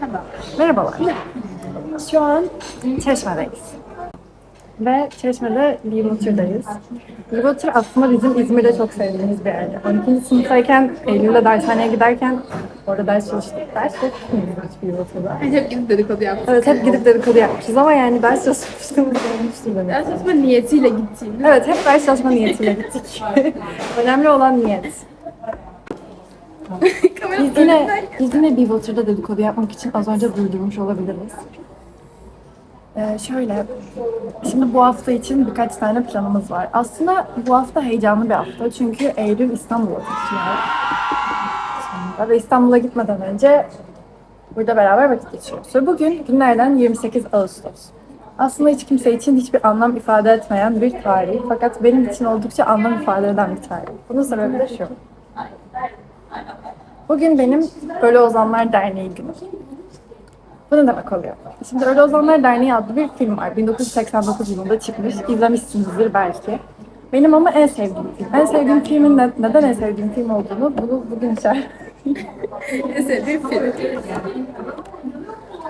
Merhaba. Merhabalar. Şu an Çeşme'deyiz. Ve Çeşme'de Livatür'deyiz. Livatür aslında bizim İzmir'de çok sevdiğimiz bir yer. 12. sınıftayken Eylül'de dershaneye giderken orada ders çalıştık. Ders çalışmıyoruz hiçbir Livatür'da. Hani hep gidip dedikodu yaptık. Evet hep gidip dedikodu yapmışız ama yani ders çalışmıştığımız olmuştur demek. Ders çalışma niyetiyle gittiğim. Evet hep ders çalışma niyetiyle gittik. Önemli olan niyet. Biz yine, biz yine bir Water'da dedikodu yapmak için az önce durdurmuş olabiliriz. Ee, şöyle, şimdi bu hafta için birkaç tane planımız var. Aslında bu hafta heyecanlı bir hafta çünkü Eylül İstanbul'a taşınıyor. Ve İstanbul'a gitmeden önce burada beraber vakit geçiriyoruz. Ve bugün günlerden 28 Ağustos. Aslında hiç kimse için hiçbir anlam ifade etmeyen bir tarih. Fakat benim için oldukça anlam ifade eden bir tarih. Bunun sebebi de şu. Bugün benim Ölü Ozanlar Derneği günü. Bu ne demek oluyor? Şimdi Ölü Ozanlar Derneği adlı bir film var. 1989 yılında çıkmış. İzlemişsinizdir belki. Benim ama en sevdiğim film. En sevdiğim filmin ne- neden en sevdiğim film olduğunu bunu bugün içer. En sevdiğim film.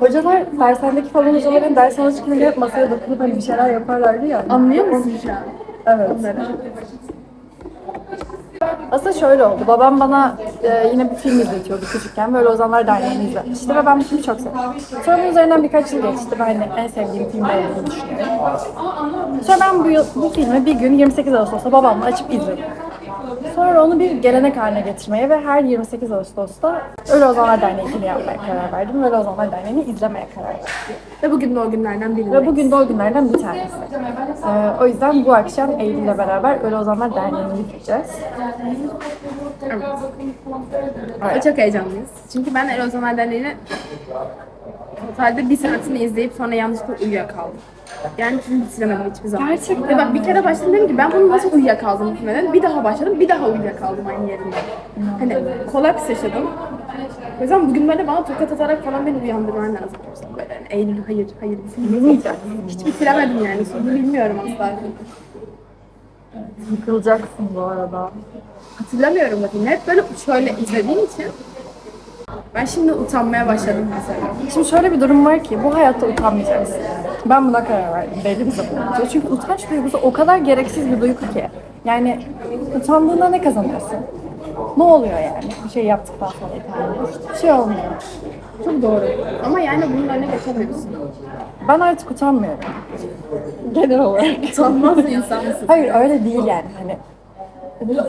Hocalar, dershanedeki falan hocaların ders çalışırken hep masaya dokunup hani bir şeyler yaparlardı ya. Anlıyor musun şu an? Evet. Aslında şöyle oldu. Babam bana e, yine bir film izletiyordu küçükken. Böyle Ozanlar Derneği'ni izletmişti ve ben bu filmi çok sevdim. Sonra bunun üzerinden birkaç yıl geçti. Ben hani en sevdiğim film olduğunu düşünüyorum. Sonra ben bu, bu filmi bir gün 28 Ağustos'ta babamla açıp izledim. Sonra onu bir gelenek haline getirmeye ve her 28 Ağustos'ta Ölü Ozanlar Derneği'ni yapmaya karar verdim. Ölü Ozanlar Derneği'ni izlemeye karar verdim. Ve bugün de o günlerden biri. Ve bugün de o günlerden bir tanesi. Ee, o yüzden bu akşam Eylül'le beraber Ölü Ozanlar Derneği'ne gideceğiz. Ve çok heyecanlıyız. Çünkü ben El Ozanlar Derneği'ni totalde bir saatini izleyip sonra yanlışlıkla uyuyakaldım. Yani filmi bitiremedim hiçbir zaman. Gerçekten Ve bak bir kere başladım dedim ki ben bunu nasıl uyuyakaldım bitmeden. Bir daha başladım, bir daha uyuyakaldım aynı yerinde. Hani kolaps yaşadım. O yüzden bugün böyle bana tokat atarak falan beni uyandırman lazım. Böyle hani Eylül hayır, hayır bir film izleyeceğim. Hiç bitiremedim yani. Sonunu bilmiyorum asla. Yıkılacaksın bu arada. Hatırlamıyorum filmi. Hep böyle şöyle izlediğim için ben şimdi utanmaya başladım mesela. Şimdi şöyle bir durum var ki bu hayatta utanmayacaksın. Ben buna karar verdim belli bir zaman önce. Çünkü utanç duygusu o kadar gereksiz bir duygu ki. Yani utandığında ne kazanıyorsun? Ne oluyor yani bir şey yaptıktan sonra utandığında? Hiçbir şey olmuyor. Çok doğru. Ama yani bunun önüne geçemiyorsun. Ben artık utanmıyorum. Genel olarak. Utanmaz insan mısın? Hayır öyle değil yani hani.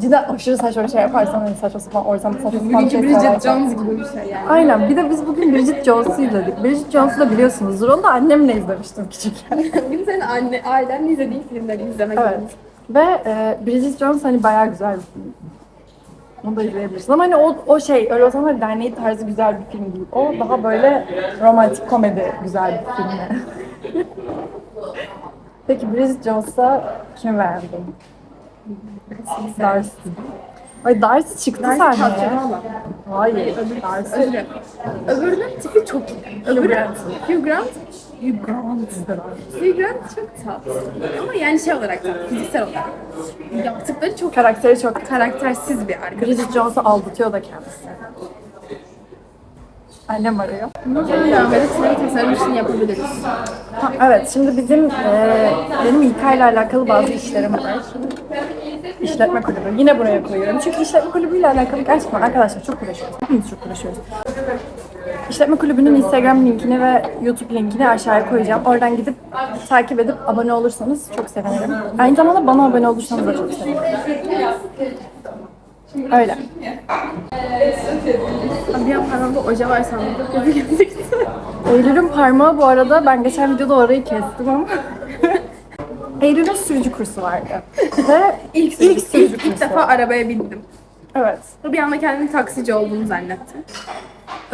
Cidden aşırı saçma bir şey yaparsan hani saçma sapan ortamda saçma sapan bir Bugünkü şey Bridget söylersen. Jones gibi bir şey yani. Aynen. Bir de biz bugün Bridget Jones'u izledik. Bridget Jones'u da biliyorsunuzdur. Onu da annemle izlemiştim küçükken. Bugün senin anne, ailenle izlediğin filmleri izlemek evet. Ve e, Bridget Jones hani bayağı güzel bir film. Onu da izleyebilirsin. Ama hani o, o şey, öyle o zaman derneği tarzı güzel bir film değil. O daha böyle romantik komedi güzel bir film. Peki Bridget Jones'a kim verdin? Darcy. Ay Darcy çıktı Darcy sahneye. tatlısı olan. Hayır. Darcy. Öbürü. Öbürünün tipi çok iyi. Öbürü. Grant. Hugh Grant. Hugh Grant. Hugh Grant çok tatlı. Ama yani şey olarak tatlı, fiziksel olarak. Yaptıkları çok Karakteri çok karaktersiz bir arkadaş. Bridget Jones'u aldatıyor da kendisi. Annem arıyor. Devam edip sinema tasarım işini yapabiliriz. Ha, evet, şimdi bizim e, benim İK ile alakalı bazı işlerim var. İşletme kulübü. Yine buraya koyuyorum. Çünkü işletme kulübüyle alakalı gerçekten arkadaşlar çok uğraşıyoruz. Hepimiz çok uğraşıyoruz. İşletme kulübünün Instagram linkini ve YouTube linkini aşağıya koyacağım. Oradan gidip takip edip abone olursanız çok sevinirim. Aynı zamanda bana abone olursanız da çok sevinirim. Öyle. Bir an parmağımda oje var sandım. Eylül'ün parmağı bu arada ben geçen videoda orayı kestim ama Eylül'ün sürücü kursu vardı. Ve İlk, ilk ilk, sürücü ilk, kursu. ilk defa arabaya bindim. Evet. Ve bir anda kendimi taksici olduğumu zannettim.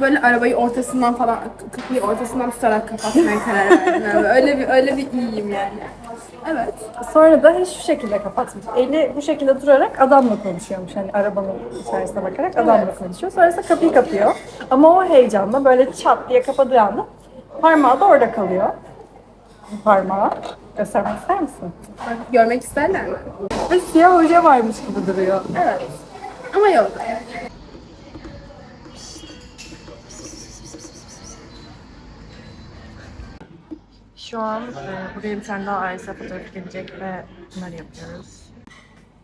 Böyle arabayı ortasından falan, kapıyı ortasından tutarak kapatmaya karar verdim. Yani öyle bir öyle bir iyiyim yani. Evet. Sonra da şu şekilde kapatmış. Eli bu şekilde durarak adamla konuşuyormuş. Hani arabanın içerisine bakarak adamla konuşuyor. Sonrasında kapıyı kapıyor. Ama o heyecanla böyle çat diye kapadığı anda parmağı da orada kalıyor. Parmağı. Göstermek ister misin? Görmek isterler mi? Ve siyah hoca varmış gibi duruyor. Evet. Ama yok. Şu an e, buraya bir tane daha ayrıca fotoğraf gelecek ve bunları yapıyoruz.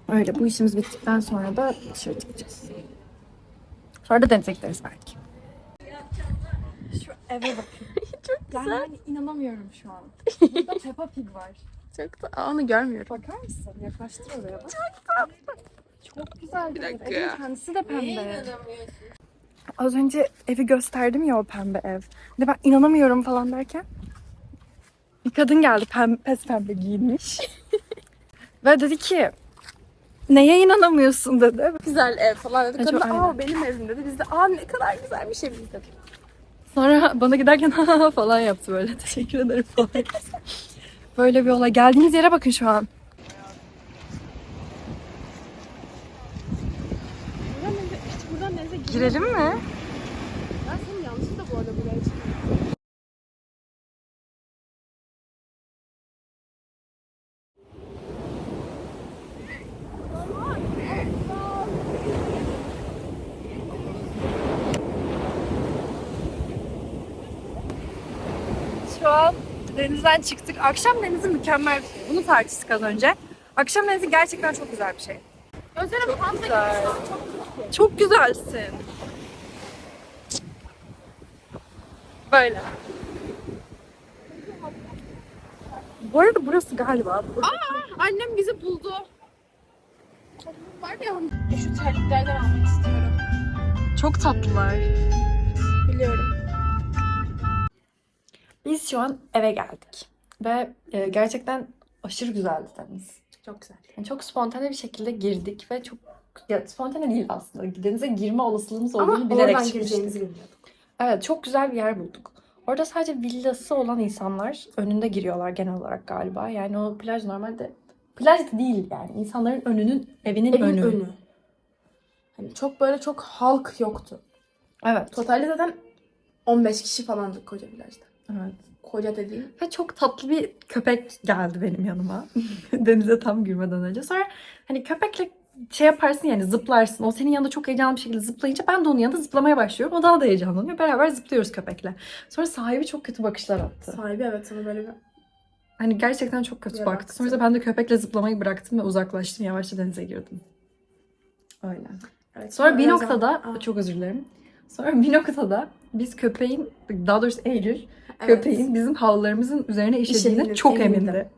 Öyle bu işimiz bittikten sonra da dışarı çıkacağız. Sonra da denize gideriz belki. Şu eve bakın. Çok güzel. Ben hani inanamıyorum şu an. Burada Peppa Pig var. Çok da Aa, onu görmüyorum. Bakar mısın? Yaklaştır oraya bak. Çok tatlı. Çok güzel. Bir dakika Evin kendisi de pembe. Az önce evi gösterdim ya o pembe ev. Bir De ben inanamıyorum falan derken bir kadın geldi pembe, pes pembe giyinmiş. Ve dedi ki neye inanamıyorsun dedi. Güzel ev falan dedi. Kadın aa benim evim dedi. Biz de aa ne kadar güzel bir şey biz dedik. Sonra bana giderken ha falan yaptı böyle. Teşekkür ederim falan. böyle bir olay. Geldiğimiz yere bakın şu an. Girelim mi? Ben senin yanlışlıkla bu arada buraya an denizden çıktık. Akşam denizi mükemmel bir şey. Bunu tartıştık az önce. Akşam denizi gerçekten çok güzel bir şey. Panda gibi güzel. çok Çok güzelsin. Böyle. Bu arada burası galiba. Annem bizi buldu. Var ya şu terliklerden almak istiyorum. Çok tatlılar. Biz şu an eve geldik. Ve e, gerçekten aşırı güzeldi deniz. Çok güzel. Yani çok spontane bir şekilde girdik ve çok ya spontane değil aslında. Denize girme olasılığımız olduğunu Ama bilerek oradan gireceğimizi bilmiyorduk. Evet çok güzel bir yer bulduk. Orada sadece villası olan insanlar önünde giriyorlar genel olarak galiba. Yani o plaj normalde plaj değil yani. insanların önünün evinin Evin önü. önü. Hani çok böyle çok halk yoktu. Evet. Totalde zaten 15 kişi falandık koca plajda. Evet. Koca dediğim. Ve çok tatlı bir köpek geldi benim yanıma. Denize tam girmeden önce. Sonra hani köpekle şey yaparsın yani zıplarsın. O senin yanında çok heyecanlı bir şekilde zıplayınca ben de onun yanında zıplamaya başlıyorum. O daha da heyecanlanıyor. Beraber zıplıyoruz köpekle. Sonra sahibi çok kötü bakışlar attı. Sahibi evet sana böyle bir Hani gerçekten çok kötü Yarattı. baktı. Sonra ben de köpekle zıplamayı bıraktım ve uzaklaştım. Yavaşça denize girdim. Öyle. Evet, Sonra bir noktada, zaman- çok özür dilerim. Sonra bir noktada biz köpeğin, daha doğrusu Eylül. Köpeğin bizim havlularımızın üzerine işediğine çok emindi. emindi.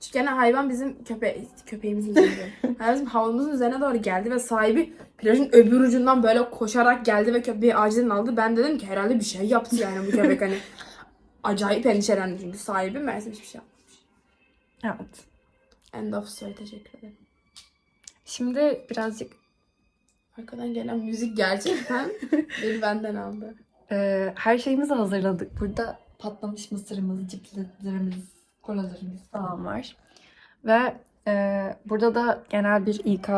Çünkü yani hayvan bizim köpe köpeğimizin üzerinde. hayvan bizim havlumuzun üzerine doğru geldi ve sahibi plajın öbür ucundan böyle koşarak geldi ve köpeği acilen aldı. Ben dedim ki herhalde bir şey yaptı yani bu köpek hani. Acayip endişelendi çünkü sahibi meğerse hiçbir şey yapmamış. Evet. End of story teşekkür ederim. Şimdi birazcık Arkadan gelen müzik gerçekten beni benden aldı. E, her şeyimizi hazırladık. Burada patlamış mısırımız, cipslerimiz, kolalarımız falan var. Ve e, burada da genel bir İK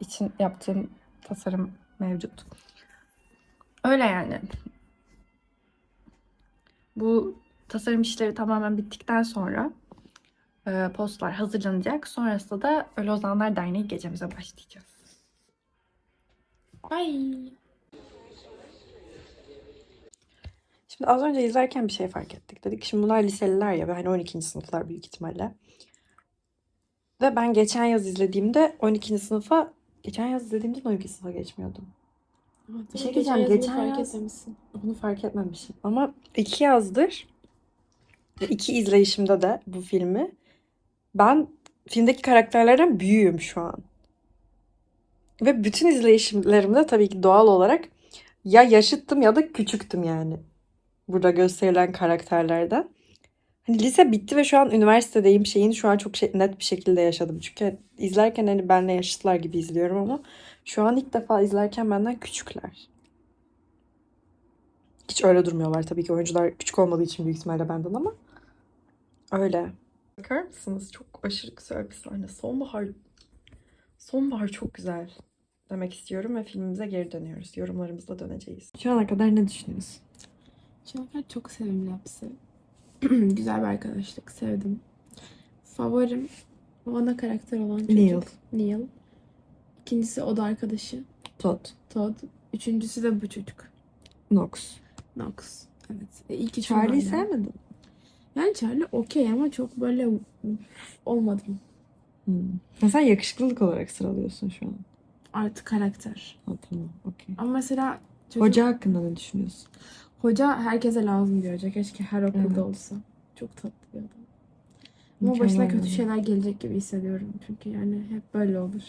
için yaptığım tasarım mevcut. Öyle yani. Bu tasarım işleri tamamen bittikten sonra e, postlar hazırlanacak. Sonrasında da Ölü Ozanlar Derneği gecemize başlayacağız. Ay. Şimdi az önce izlerken bir şey fark ettik. Dedik şimdi bunlar liseliler ya ve hani 12. sınıflar büyük ihtimalle. Ve ben geçen yaz izlediğimde 12. sınıfa geçen yaz izlediğimde de 12. sınıfa geçmiyordum. Bir şey diyeceğim, geçen fark yaz- etmemişsin. Bunu fark etmemişim. Ama iki yazdır iki izleyişimde de bu filmi ben filmdeki karakterlerden büyüğüm şu an. Ve bütün izleyişlerimde tabii ki doğal olarak ya yaşıttım ya da küçüktüm yani. Burada gösterilen karakterlerden. Hani lise bitti ve şu an üniversitedeyim şeyini şu an çok şey- net bir şekilde yaşadım. Çünkü izlerken hani benle yaşıtlar gibi izliyorum ama şu an ilk defa izlerken benden küçükler. Hiç öyle durmuyorlar tabii ki oyuncular küçük olmadığı için büyük ihtimalle benden ama öyle. Bakar mısınız? Çok aşırı güzel bir sahne. Sonbahar Sonbahar çok güzel demek istiyorum ve filmimize geri dönüyoruz. Yorumlarımızla döneceğiz. Şu ana kadar ne düşünüyorsun? Şarkı çok sevimli hepsi. Güzel bir arkadaşlık. Sevdim. Favorim o ana karakter olan çocuk. Neil. Neil. İkincisi o da arkadaşı. Todd. Todd. Üçüncüsü de bu çocuk. Knox. Knox. Evet. E, ilk Charlie'yi sevmedin. Yani Charlie okey ama çok böyle olmadım. Hmm. Sen yakışıklılık olarak sıralıyorsun şu an. Artık karakter. Ha, tamam, okey. Ama mesela çocuk- Hoca hakkında ne düşünüyorsun? Hoca herkese lazım bir hoca. Keşke her okulda Evet. olsa. Çok tatlı bir adam. Ama Mükemmel başına kötü şeyler gelecek gibi hissediyorum. Çünkü yani hep böyle olur.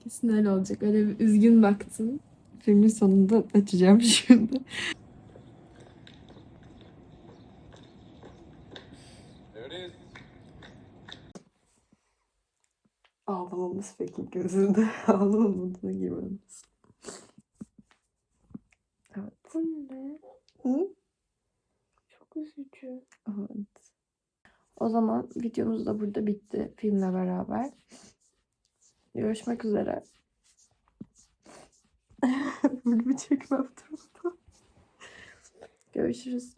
Kesin öyle olacak. Öyle bir üzgün baktın. Filmin sonunda açacağım şimdi. There it is. Ağlamamız peki gözünde. Ağlama moduna girmemiz. Evet. Hı? Çok üzücü. Evet. O zaman videomuz da burada bitti filmle beraber. Görüşmek üzere. Bölümü çekmem durumda. Görüşürüz.